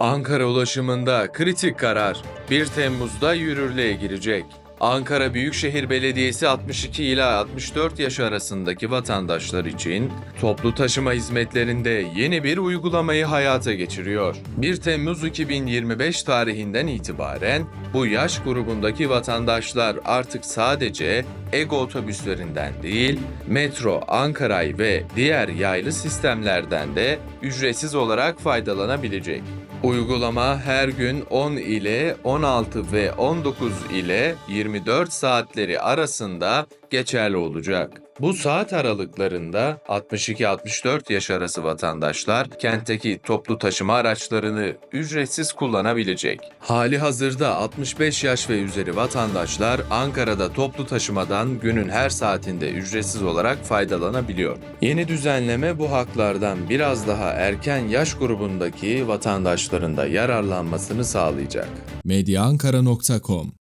Ankara ulaşımında kritik karar 1 Temmuz'da yürürlüğe girecek. Ankara Büyükşehir Belediyesi 62 ila 64 yaş arasındaki vatandaşlar için toplu taşıma hizmetlerinde yeni bir uygulamayı hayata geçiriyor. 1 Temmuz 2025 tarihinden itibaren bu yaş grubundaki vatandaşlar artık sadece Ego otobüslerinden değil, metro, Ankaray ve diğer yaylı sistemlerden de ücretsiz olarak faydalanabilecek. Uygulama her gün 10 ile 16 ve 19 ile 24 saatleri arasında geçerli olacak. Bu saat aralıklarında 62-64 yaş arası vatandaşlar kentteki toplu taşıma araçlarını ücretsiz kullanabilecek. Hali hazırda 65 yaş ve üzeri vatandaşlar Ankara'da toplu taşımadan günün her saatinde ücretsiz olarak faydalanabiliyor. Yeni düzenleme bu haklardan biraz daha erken yaş grubundaki vatandaşların da yararlanmasını sağlayacak. medyaankara.com